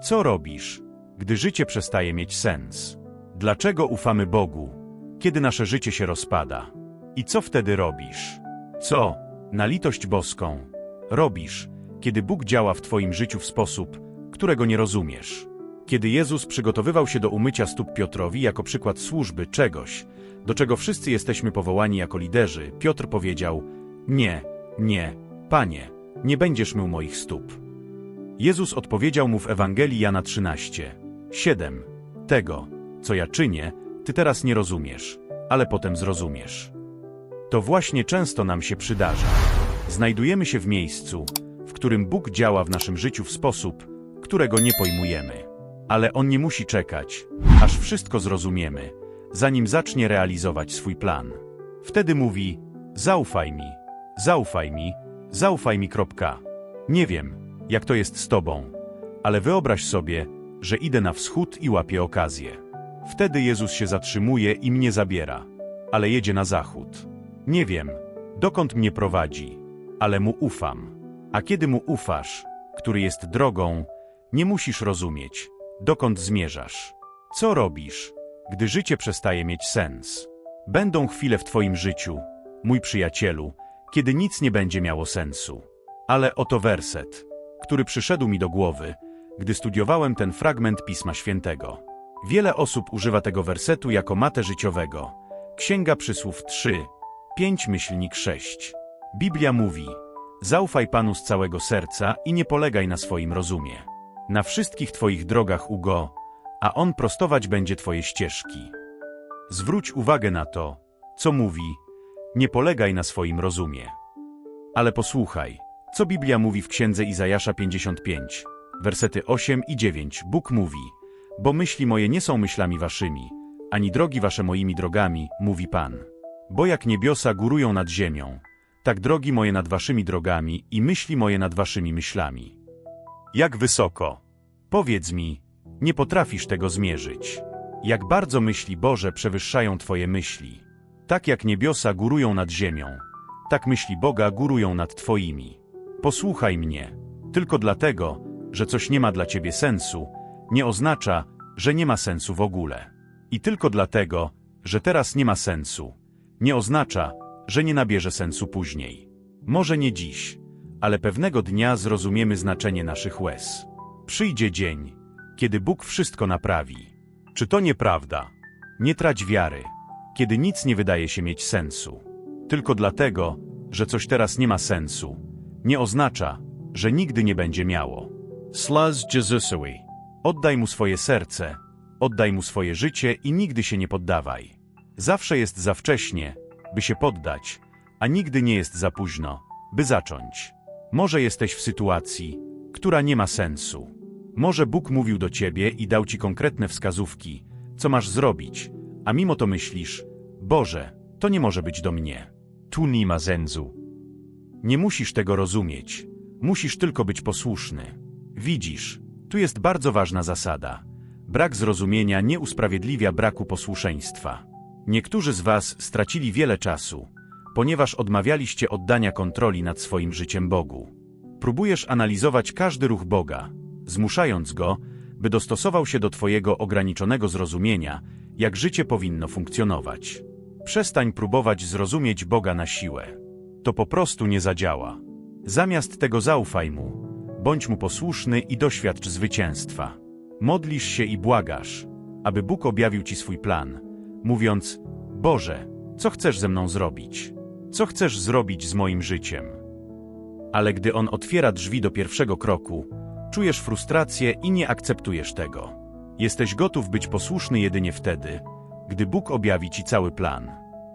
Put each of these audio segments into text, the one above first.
Co robisz, gdy życie przestaje mieć sens? Dlaczego ufamy Bogu, kiedy nasze życie się rozpada? I co wtedy robisz? Co, na litość boską, robisz, kiedy Bóg działa w Twoim życiu w sposób, którego nie rozumiesz? Kiedy Jezus przygotowywał się do umycia stóp Piotrowi jako przykład służby czegoś, do czego wszyscy jesteśmy powołani jako liderzy, Piotr powiedział: Nie, nie, panie, nie będziesz mył moich stóp. Jezus odpowiedział mu w Ewangelii Jana 13: 7. Tego, co ja czynię, ty teraz nie rozumiesz, ale potem zrozumiesz. To właśnie często nam się przydarza. Znajdujemy się w miejscu, w którym Bóg działa w naszym życiu w sposób, którego nie pojmujemy. Ale On nie musi czekać, aż wszystko zrozumiemy, zanim zacznie realizować swój plan. Wtedy mówi: Zaufaj mi, zaufaj mi, zaufaj mi. Kropka. Nie wiem, jak to jest z Tobą, ale wyobraź sobie, że idę na wschód i łapię okazję. Wtedy Jezus się zatrzymuje i mnie zabiera, ale jedzie na zachód. Nie wiem, dokąd mnie prowadzi, ale mu ufam. A kiedy mu ufasz, który jest drogą, nie musisz rozumieć, dokąd zmierzasz. Co robisz, gdy życie przestaje mieć sens? Będą chwile w Twoim życiu, mój przyjacielu, kiedy nic nie będzie miało sensu. Ale oto werset, który przyszedł mi do głowy, gdy studiowałem ten fragment Pisma Świętego. Wiele osób używa tego wersetu jako matę życiowego. Księga Przysłów 3, 5 myślnik 6. Biblia mówi: Zaufaj Panu z całego serca i nie polegaj na swoim rozumie. Na wszystkich Twoich drogach ugo, a On prostować będzie Twoje ścieżki. Zwróć uwagę na to, co mówi, nie polegaj na swoim rozumie. Ale posłuchaj, co Biblia mówi w księdze Izajasza 55, wersety 8 i 9. Bóg mówi: Bo myśli moje nie są myślami waszymi, ani drogi wasze moimi drogami, mówi Pan. Bo jak niebiosa górują nad ziemią, tak drogi moje nad waszymi drogami i myśli moje nad waszymi myślami. Jak wysoko? Powiedz mi, nie potrafisz tego zmierzyć. Jak bardzo myśli Boże przewyższają Twoje myśli. Tak jak niebiosa górują nad ziemią, tak myśli Boga górują nad Twoimi. Posłuchaj mnie. Tylko dlatego, że coś nie ma dla Ciebie sensu, nie oznacza, że nie ma sensu w ogóle. I tylko dlatego, że teraz nie ma sensu, nie oznacza, że nie nabierze sensu później. Może nie dziś, ale pewnego dnia zrozumiemy znaczenie naszych łez. Przyjdzie dzień, kiedy Bóg wszystko naprawi. Czy to nieprawda? Nie trać wiary, kiedy nic nie wydaje się mieć sensu. Tylko dlatego, że coś teraz nie ma sensu, nie oznacza, że nigdy nie będzie miało. Slaz Jezusowi. Oddaj mu swoje serce, oddaj mu swoje życie i nigdy się nie poddawaj. Zawsze jest za wcześnie, by się poddać, a nigdy nie jest za późno, by zacząć. Może jesteś w sytuacji, która nie ma sensu. Może Bóg mówił do ciebie i dał ci konkretne wskazówki, co masz zrobić, a mimo to myślisz, Boże, to nie może być do mnie. Tu nie ma sensu. Nie musisz tego rozumieć, musisz tylko być posłuszny. Widzisz, tu jest bardzo ważna zasada. Brak zrozumienia nie usprawiedliwia braku posłuszeństwa. Niektórzy z Was stracili wiele czasu, ponieważ odmawialiście oddania kontroli nad swoim życiem Bogu. Próbujesz analizować każdy ruch Boga, zmuszając Go, by dostosował się do Twojego ograniczonego zrozumienia, jak życie powinno funkcjonować. Przestań próbować zrozumieć Boga na siłę. To po prostu nie zadziała. Zamiast tego zaufaj Mu, bądź Mu posłuszny i doświadcz zwycięstwa. Modlisz się i błagasz, aby Bóg objawił Ci swój plan, mówiąc: Boże, co chcesz ze mną zrobić? Co chcesz zrobić z moim życiem? Ale gdy On otwiera drzwi do pierwszego kroku, czujesz frustrację i nie akceptujesz tego. Jesteś gotów być posłuszny jedynie wtedy, gdy Bóg objawi Ci cały plan.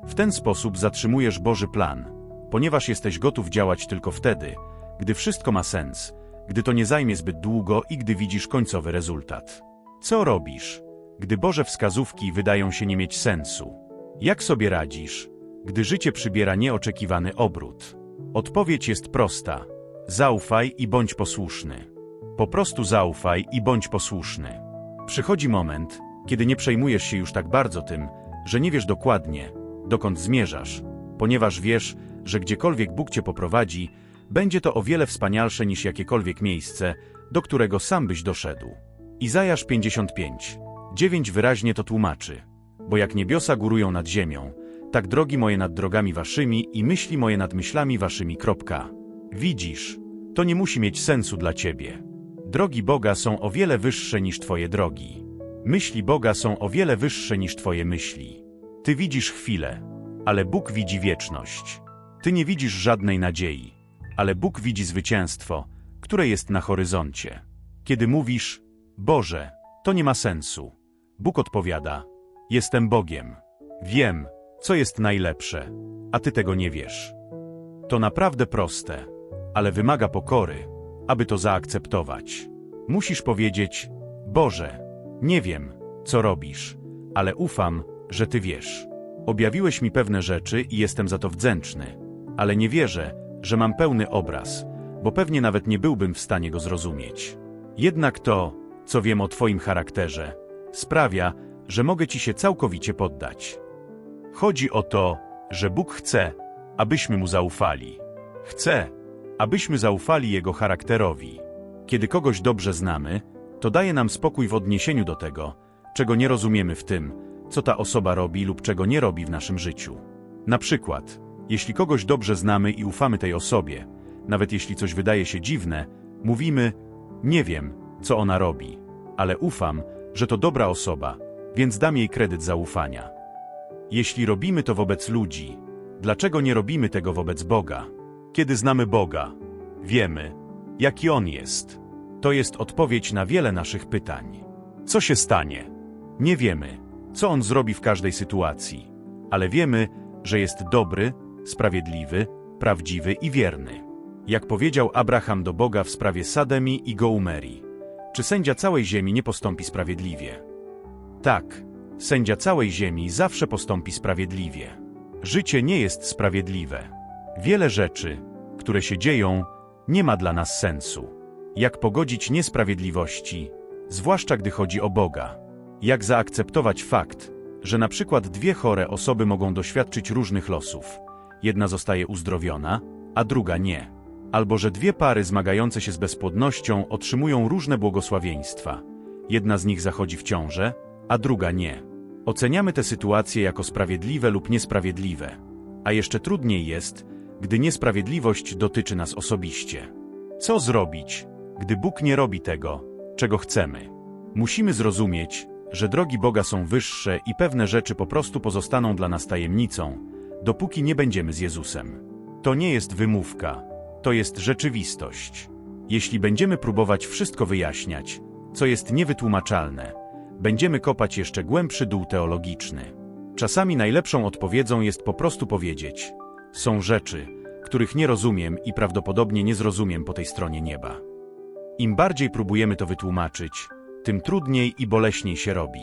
W ten sposób zatrzymujesz Boży plan, ponieważ jesteś gotów działać tylko wtedy, gdy wszystko ma sens, gdy to nie zajmie zbyt długo i gdy widzisz końcowy rezultat. Co robisz, gdy Boże wskazówki wydają się nie mieć sensu? Jak sobie radzisz, gdy życie przybiera nieoczekiwany obrót? Odpowiedź jest prosta. Zaufaj i bądź posłuszny. Po prostu zaufaj i bądź posłuszny. Przychodzi moment, kiedy nie przejmujesz się już tak bardzo tym, że nie wiesz dokładnie, dokąd zmierzasz, ponieważ wiesz, że gdziekolwiek Bóg cię poprowadzi, będzie to o wiele wspanialsze niż jakiekolwiek miejsce, do którego sam byś doszedł. Izajasz 55. 9 wyraźnie to tłumaczy. Bo jak niebiosa górują nad ziemią, tak drogi moje nad drogami waszymi i myśli moje nad myślami waszymi. Kropka. Widzisz, to nie musi mieć sensu dla ciebie. Drogi Boga są o wiele wyższe niż twoje drogi. Myśli Boga są o wiele wyższe niż twoje myśli. Ty widzisz chwilę, ale Bóg widzi wieczność. Ty nie widzisz żadnej nadziei, ale Bóg widzi zwycięstwo, które jest na horyzoncie. Kiedy mówisz, Boże, to nie ma sensu. Bóg odpowiada, jestem Bogiem. Wiem, co jest najlepsze, a ty tego nie wiesz. To naprawdę proste, ale wymaga pokory, aby to zaakceptować. Musisz powiedzieć, Boże, nie wiem, co robisz, ale ufam, że Ty wiesz. Objawiłeś mi pewne rzeczy i jestem za to wdzięczny, ale nie wierzę, że mam pełny obraz, bo pewnie nawet nie byłbym w stanie go zrozumieć. Jednak to, co wiem o Twoim charakterze, sprawia, że mogę Ci się całkowicie poddać. Chodzi o to, że Bóg chce, abyśmy Mu zaufali. Chce, abyśmy zaufali Jego charakterowi. Kiedy kogoś dobrze znamy, to daje nam spokój w odniesieniu do tego, czego nie rozumiemy w tym, co ta osoba robi lub czego nie robi w naszym życiu. Na przykład, jeśli kogoś dobrze znamy i ufamy tej osobie, nawet jeśli coś wydaje się dziwne, mówimy: Nie wiem, co ona robi, ale ufam, że to dobra osoba, więc dam jej kredyt zaufania. Jeśli robimy to wobec ludzi, dlaczego nie robimy tego wobec Boga? Kiedy znamy Boga, wiemy, jaki On jest. To jest odpowiedź na wiele naszych pytań. Co się stanie? Nie wiemy, co On zrobi w każdej sytuacji, ale wiemy, że jest dobry, sprawiedliwy, prawdziwy i wierny. Jak powiedział Abraham do Boga w sprawie Sademi i Goumeri. Czy sędzia całej ziemi nie postąpi sprawiedliwie? Tak, sędzia całej ziemi zawsze postąpi sprawiedliwie. Życie nie jest sprawiedliwe. Wiele rzeczy, które się dzieją, nie ma dla nas sensu. Jak pogodzić niesprawiedliwości, zwłaszcza gdy chodzi o Boga? Jak zaakceptować fakt, że na przykład dwie chore osoby mogą doświadczyć różnych losów? Jedna zostaje uzdrowiona, a druga nie. Albo że dwie pary zmagające się z bezpłodnością otrzymują różne błogosławieństwa. Jedna z nich zachodzi w ciążę, a druga nie. Oceniamy te sytuacje jako sprawiedliwe lub niesprawiedliwe. A jeszcze trudniej jest, gdy niesprawiedliwość dotyczy nas osobiście. Co zrobić, gdy Bóg nie robi tego, czego chcemy? Musimy zrozumieć, że drogi Boga są wyższe i pewne rzeczy po prostu pozostaną dla nas tajemnicą, dopóki nie będziemy z Jezusem. To nie jest wymówka, to jest rzeczywistość. Jeśli będziemy próbować wszystko wyjaśniać, co jest niewytłumaczalne, będziemy kopać jeszcze głębszy dół teologiczny. Czasami najlepszą odpowiedzią jest po prostu powiedzieć: Są rzeczy, których nie rozumiem i prawdopodobnie nie zrozumiem po tej stronie nieba. Im bardziej próbujemy to wytłumaczyć, tym trudniej i boleśniej się robi.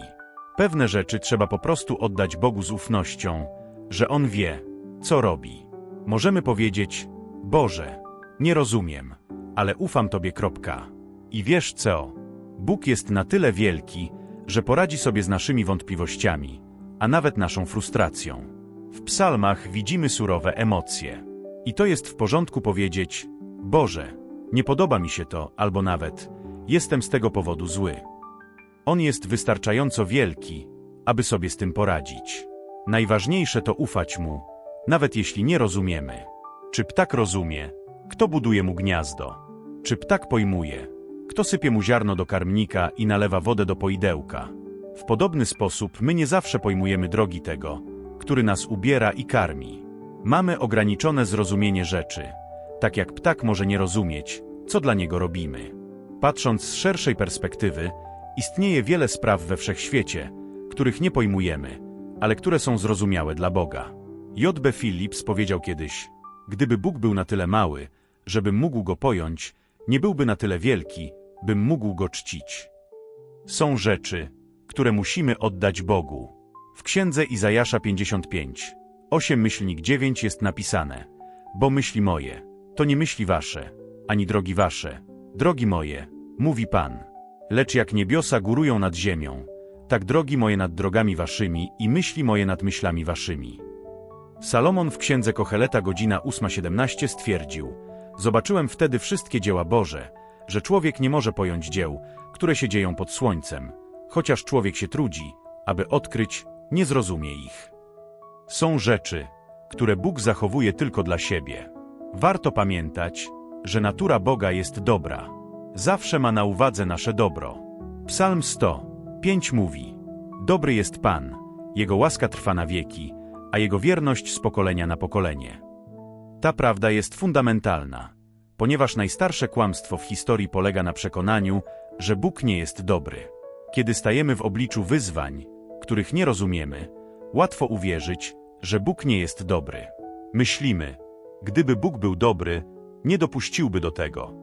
Pewne rzeczy trzeba po prostu oddać Bogu z ufnością, że On wie, co robi. Możemy powiedzieć: Boże, nie rozumiem, ale ufam Tobie. Kropka. I wiesz co? Bóg jest na tyle wielki, że poradzi sobie z naszymi wątpliwościami, a nawet naszą frustracją. W psalmach widzimy surowe emocje. I to jest w porządku powiedzieć: Boże, nie podoba mi się to, albo nawet jestem z tego powodu zły. On jest wystarczająco wielki, aby sobie z tym poradzić. Najważniejsze to ufać mu, nawet jeśli nie rozumiemy. Czy ptak rozumie, kto buduje mu gniazdo? Czy ptak pojmuje, kto sypie mu ziarno do karmnika i nalewa wodę do poidełka? W podobny sposób my nie zawsze pojmujemy drogi tego, który nas ubiera i karmi. Mamy ograniczone zrozumienie rzeczy, tak jak ptak może nie rozumieć, co dla niego robimy. Patrząc z szerszej perspektywy, istnieje wiele spraw we wszechświecie, których nie pojmujemy, ale które są zrozumiałe dla Boga. J.B. Phillips powiedział kiedyś: Gdyby Bóg był na tyle mały, żebym mógł go pojąć, nie byłby na tyle wielki, bym mógł go czcić. Są rzeczy, które musimy oddać Bogu. W księdze Izajasza 55, 8 myślnik 9 jest napisane: Bo myśli moje, to nie myśli wasze, ani drogi wasze, drogi moje, mówi Pan. Lecz jak niebiosa górują nad ziemią, tak drogi moje nad drogami waszymi i myśli moje nad myślami waszymi. Salomon w księdze Kocheleta godzina 8.17 stwierdził: Zobaczyłem wtedy wszystkie dzieła Boże, że człowiek nie może pojąć dzieł, które się dzieją pod słońcem, chociaż człowiek się trudzi, aby odkryć, nie zrozumie ich. Są rzeczy, które Bóg zachowuje tylko dla siebie. Warto pamiętać, że natura Boga jest dobra. Zawsze ma na uwadze nasze dobro. Psalm 100, 5 mówi: Dobry jest Pan, Jego łaska trwa na wieki, a Jego wierność z pokolenia na pokolenie. Ta prawda jest fundamentalna, ponieważ najstarsze kłamstwo w historii polega na przekonaniu, że Bóg nie jest dobry. Kiedy stajemy w obliczu wyzwań, których nie rozumiemy, łatwo uwierzyć, że Bóg nie jest dobry. Myślimy, gdyby Bóg był dobry, nie dopuściłby do tego.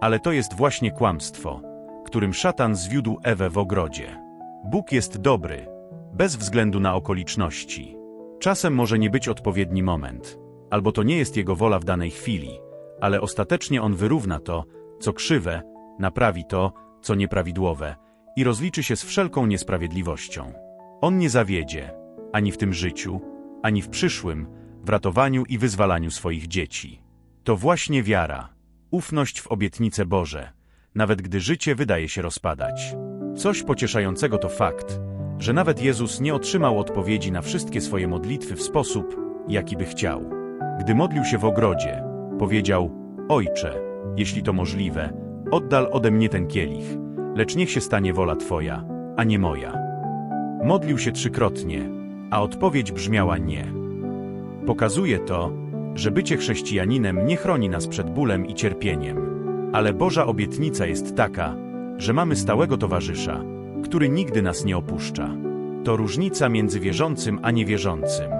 Ale to jest właśnie kłamstwo, którym szatan zwiódł Ewę w ogrodzie. Bóg jest dobry, bez względu na okoliczności. Czasem może nie być odpowiedni moment, albo to nie jest Jego wola w danej chwili, ale ostatecznie On wyrówna to, co krzywe, naprawi to, co nieprawidłowe i rozliczy się z wszelką niesprawiedliwością. On nie zawiedzie, ani w tym życiu, ani w przyszłym, w ratowaniu i wyzwalaniu swoich dzieci. To właśnie wiara, ufność w obietnice Boże, nawet gdy życie wydaje się rozpadać. Coś pocieszającego to fakt, że nawet Jezus nie otrzymał odpowiedzi na wszystkie swoje modlitwy w sposób, jaki by chciał. Gdy modlił się w ogrodzie, powiedział: Ojcze, jeśli to możliwe, oddal ode mnie ten kielich, lecz niech się stanie wola Twoja, a nie moja. Modlił się trzykrotnie, a odpowiedź brzmiała nie. Pokazuje to, że bycie chrześcijaninem nie chroni nas przed bólem i cierpieniem. Ale Boża obietnica jest taka, że mamy stałego towarzysza, który nigdy nas nie opuszcza. To różnica między wierzącym a niewierzącym.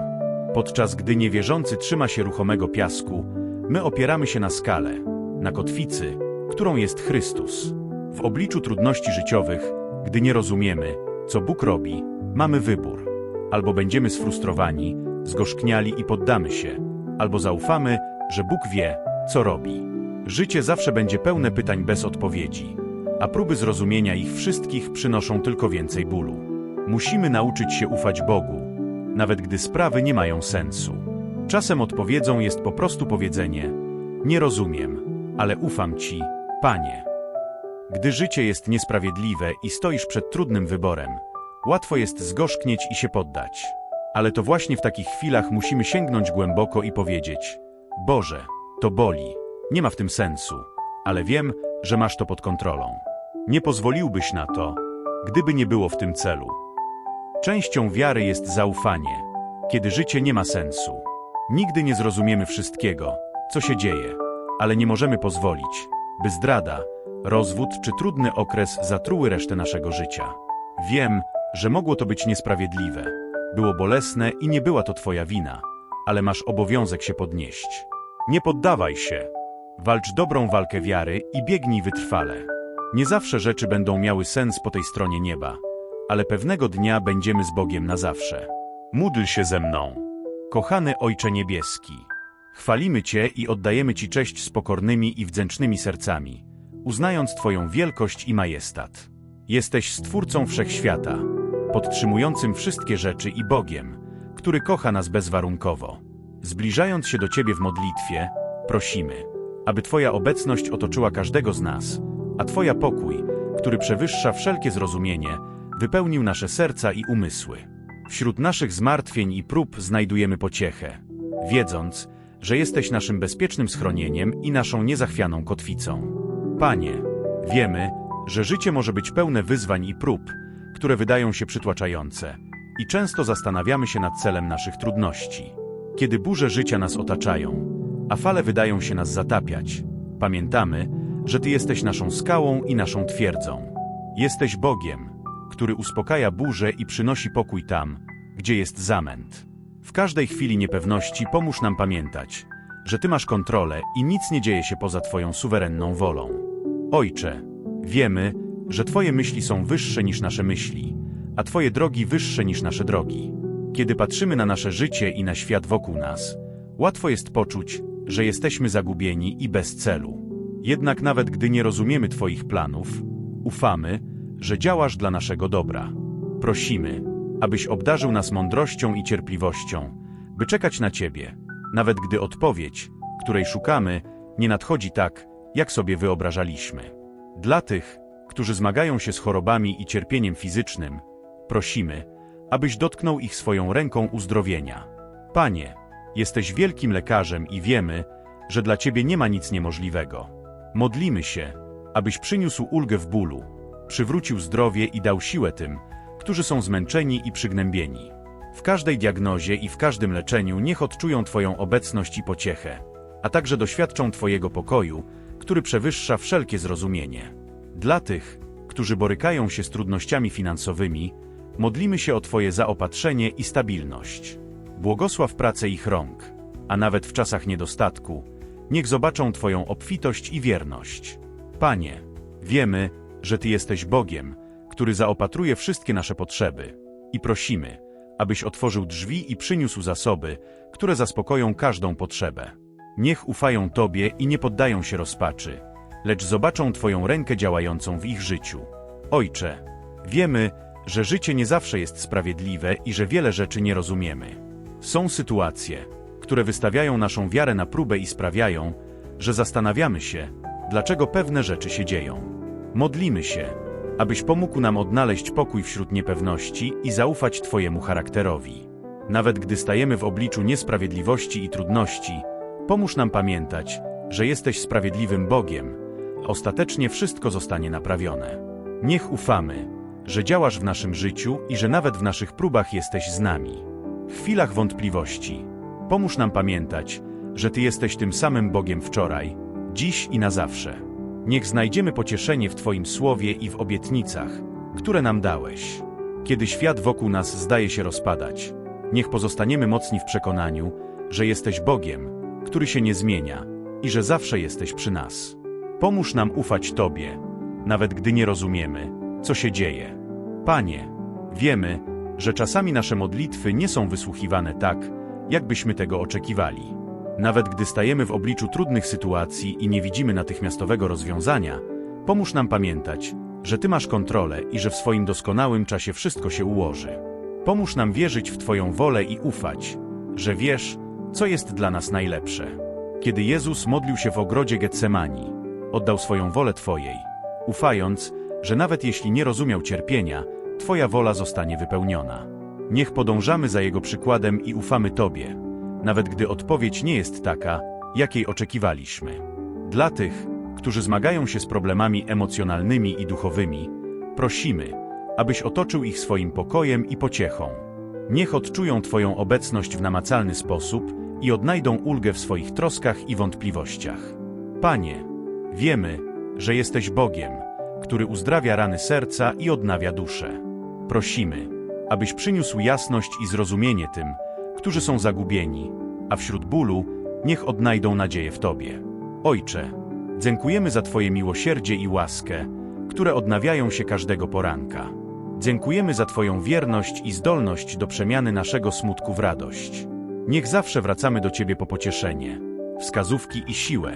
Podczas gdy niewierzący trzyma się ruchomego piasku, my opieramy się na skale, na kotwicy, którą jest Chrystus. W obliczu trudności życiowych, gdy nie rozumiemy, co Bóg robi, mamy wybór. Albo będziemy sfrustrowani, zgorzkniali i poddamy się, albo zaufamy, że Bóg wie, co robi. Życie zawsze będzie pełne pytań bez odpowiedzi, a próby zrozumienia ich wszystkich przynoszą tylko więcej bólu. Musimy nauczyć się ufać Bogu, nawet gdy sprawy nie mają sensu. Czasem odpowiedzią jest po prostu powiedzenie: Nie rozumiem, ale ufam Ci, Panie. Gdy życie jest niesprawiedliwe i stoisz przed trudnym wyborem, łatwo jest zgorzknieć i się poddać. Ale to właśnie w takich chwilach musimy sięgnąć głęboko i powiedzieć: Boże, to boli, nie ma w tym sensu, ale wiem, że masz to pod kontrolą. Nie pozwoliłbyś na to, gdyby nie było w tym celu. Częścią wiary jest zaufanie, kiedy życie nie ma sensu. Nigdy nie zrozumiemy wszystkiego, co się dzieje, ale nie możemy pozwolić, by zdrada, rozwód czy trudny okres zatruły resztę naszego życia. Wiem, że mogło to być niesprawiedliwe, było bolesne i nie była to Twoja wina, ale masz obowiązek się podnieść. Nie poddawaj się. Walcz dobrą walkę wiary i biegnij wytrwale. Nie zawsze rzeczy będą miały sens po tej stronie nieba, ale pewnego dnia będziemy z Bogiem na zawsze. Módl się ze mną. Kochany Ojcze Niebieski, chwalimy Cię i oddajemy Ci cześć z pokornymi i wdzięcznymi sercami, uznając Twoją wielkość i majestat. Jesteś Stwórcą Wszechświata, podtrzymującym wszystkie rzeczy i Bogiem, który kocha nas bezwarunkowo. Zbliżając się do Ciebie w modlitwie, prosimy, aby Twoja obecność otoczyła każdego z nas, a Twoja pokój, który przewyższa wszelkie zrozumienie, wypełnił nasze serca i umysły. Wśród naszych zmartwień i prób znajdujemy pociechę, wiedząc, że jesteś naszym bezpiecznym schronieniem i naszą niezachwianą kotwicą. Panie, wiemy, że życie może być pełne wyzwań i prób, które wydają się przytłaczające, i często zastanawiamy się nad celem naszych trudności. Kiedy burze życia nas otaczają, a fale wydają się nas zatapiać, pamiętamy, że Ty jesteś naszą skałą i naszą twierdzą. Jesteś Bogiem, który uspokaja burzę i przynosi pokój tam, gdzie jest zamęt. W każdej chwili niepewności pomóż nam pamiętać, że Ty masz kontrolę i nic nie dzieje się poza Twoją suwerenną wolą. Ojcze, wiemy, że Twoje myśli są wyższe niż nasze myśli, a Twoje drogi wyższe niż nasze drogi. Kiedy patrzymy na nasze życie i na świat wokół nas, łatwo jest poczuć, że jesteśmy zagubieni i bez celu. Jednak nawet gdy nie rozumiemy Twoich planów, ufamy, że działasz dla naszego dobra. Prosimy, abyś obdarzył nas mądrością i cierpliwością, by czekać na Ciebie, nawet gdy odpowiedź, której szukamy, nie nadchodzi tak, jak sobie wyobrażaliśmy. Dla tych, którzy zmagają się z chorobami i cierpieniem fizycznym, prosimy, abyś dotknął ich swoją ręką uzdrowienia. Panie, jesteś wielkim lekarzem i wiemy, że dla Ciebie nie ma nic niemożliwego. Modlimy się, abyś przyniósł ulgę w bólu, przywrócił zdrowie i dał siłę tym, którzy są zmęczeni i przygnębieni. W każdej diagnozie i w każdym leczeniu niech odczują Twoją obecność i pociechę, a także doświadczą Twojego pokoju, który przewyższa wszelkie zrozumienie. Dla tych, którzy borykają się z trudnościami finansowymi, modlimy się o Twoje zaopatrzenie i stabilność. Błogosław pracę ich rąk, a nawet w czasach niedostatku, niech zobaczą Twoją obfitość i wierność. Panie, wiemy, że Ty jesteś Bogiem, który zaopatruje wszystkie nasze potrzeby i prosimy, abyś otworzył drzwi i przyniósł zasoby, które zaspokoją każdą potrzebę. Niech ufają Tobie i nie poddają się rozpaczy, lecz zobaczą Twoją rękę działającą w ich życiu. Ojcze, wiemy, że życie nie zawsze jest sprawiedliwe i że wiele rzeczy nie rozumiemy. Są sytuacje, które wystawiają naszą wiarę na próbę i sprawiają, że zastanawiamy się, dlaczego pewne rzeczy się dzieją. Modlimy się, abyś pomógł nam odnaleźć pokój wśród niepewności i zaufać Twojemu charakterowi. Nawet gdy stajemy w obliczu niesprawiedliwości i trudności, pomóż nam pamiętać, że jesteś sprawiedliwym Bogiem, a ostatecznie wszystko zostanie naprawione. Niech ufamy, że działasz w naszym życiu i że nawet w naszych próbach jesteś z nami. W chwilach wątpliwości, pomóż nam pamiętać, że Ty jesteś tym samym Bogiem wczoraj, dziś i na zawsze. Niech znajdziemy pocieszenie w Twoim słowie i w obietnicach, które nam dałeś. Kiedy świat wokół nas zdaje się rozpadać, niech pozostaniemy mocni w przekonaniu, że jesteś Bogiem, który się nie zmienia i że zawsze jesteś przy nas. Pomóż nam ufać Tobie, nawet gdy nie rozumiemy, co się dzieje. Panie, wiemy, że czasami nasze modlitwy nie są wysłuchiwane tak, jakbyśmy tego oczekiwali. Nawet gdy stajemy w obliczu trudnych sytuacji i nie widzimy natychmiastowego rozwiązania, pomóż nam pamiętać, że Ty masz kontrolę i że w swoim doskonałym czasie wszystko się ułoży. Pomóż nam wierzyć w Twoją wolę i ufać, że wiesz, co jest dla nas najlepsze. Kiedy Jezus modlił się w ogrodzie Getsemani, oddał swoją wolę Twojej, ufając, że nawet jeśli nie rozumiał cierpienia, Twoja wola zostanie wypełniona. Niech podążamy za Jego przykładem i ufamy Tobie, nawet gdy odpowiedź nie jest taka, jakiej oczekiwaliśmy. Dla tych, którzy zmagają się z problemami emocjonalnymi i duchowymi, prosimy, abyś otoczył ich swoim pokojem i pociechą. Niech odczują Twoją obecność w namacalny sposób i odnajdą ulgę w swoich troskach i wątpliwościach. Panie, wiemy, że jesteś Bogiem, który uzdrawia rany serca i odnawia duszę. Prosimy, abyś przyniósł jasność i zrozumienie tym, którzy są zagubieni, a wśród bólu niech odnajdą nadzieję w Tobie. Ojcze, dziękujemy za Twoje miłosierdzie i łaskę, które odnawiają się każdego poranka. Dziękujemy za Twoją wierność i zdolność do przemiany naszego smutku w radość. Niech zawsze wracamy do Ciebie po pocieszenie, wskazówki i siłę,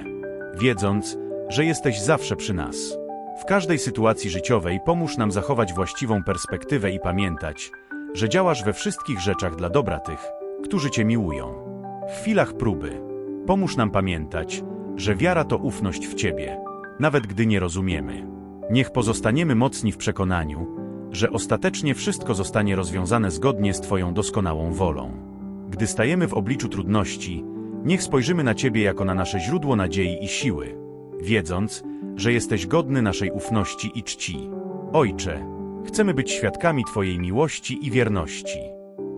wiedząc, że jesteś zawsze przy nas. W każdej sytuacji życiowej pomóż nam zachować właściwą perspektywę i pamiętać, że działasz we wszystkich rzeczach dla dobra tych, którzy Cię miłują. W chwilach próby pomóż nam pamiętać, że wiara to ufność w Ciebie, nawet gdy nie rozumiemy. Niech pozostaniemy mocni w przekonaniu, że ostatecznie wszystko zostanie rozwiązane zgodnie z Twoją doskonałą wolą. Gdy stajemy w obliczu trudności, niech spojrzymy na Ciebie jako na nasze źródło nadziei i siły, wiedząc, że jesteś godny naszej ufności i czci. Ojcze, chcemy być świadkami Twojej miłości i wierności.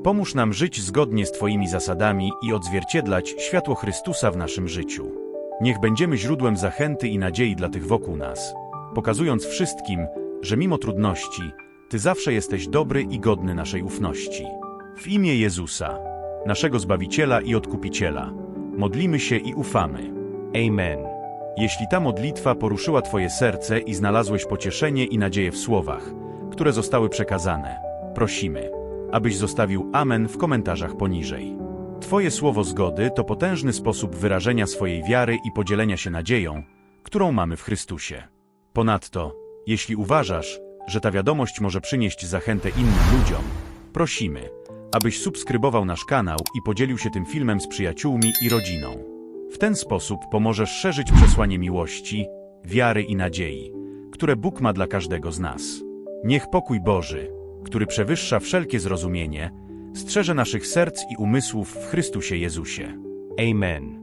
Pomóż nam żyć zgodnie z Twoimi zasadami i odzwierciedlać światło Chrystusa w naszym życiu. Niech będziemy źródłem zachęty i nadziei dla tych wokół nas, pokazując wszystkim, że mimo trudności, Ty zawsze jesteś dobry i godny naszej ufności. W imię Jezusa, naszego Zbawiciela i Odkupiciela, modlimy się i ufamy. Amen. Jeśli ta modlitwa poruszyła Twoje serce i znalazłeś pocieszenie i nadzieję w słowach, które zostały przekazane, prosimy, abyś zostawił Amen w komentarzach poniżej. Twoje słowo zgody to potężny sposób wyrażenia swojej wiary i podzielenia się nadzieją, którą mamy w Chrystusie. Ponadto, jeśli uważasz, że ta wiadomość może przynieść zachętę innym ludziom, prosimy, abyś subskrybował nasz kanał i podzielił się tym filmem z przyjaciółmi i rodziną. W ten sposób pomożesz szerzyć przesłanie miłości, wiary i nadziei, które Bóg ma dla każdego z nas. Niech pokój Boży, który przewyższa wszelkie zrozumienie, strzeże naszych serc i umysłów w Chrystusie Jezusie. Amen.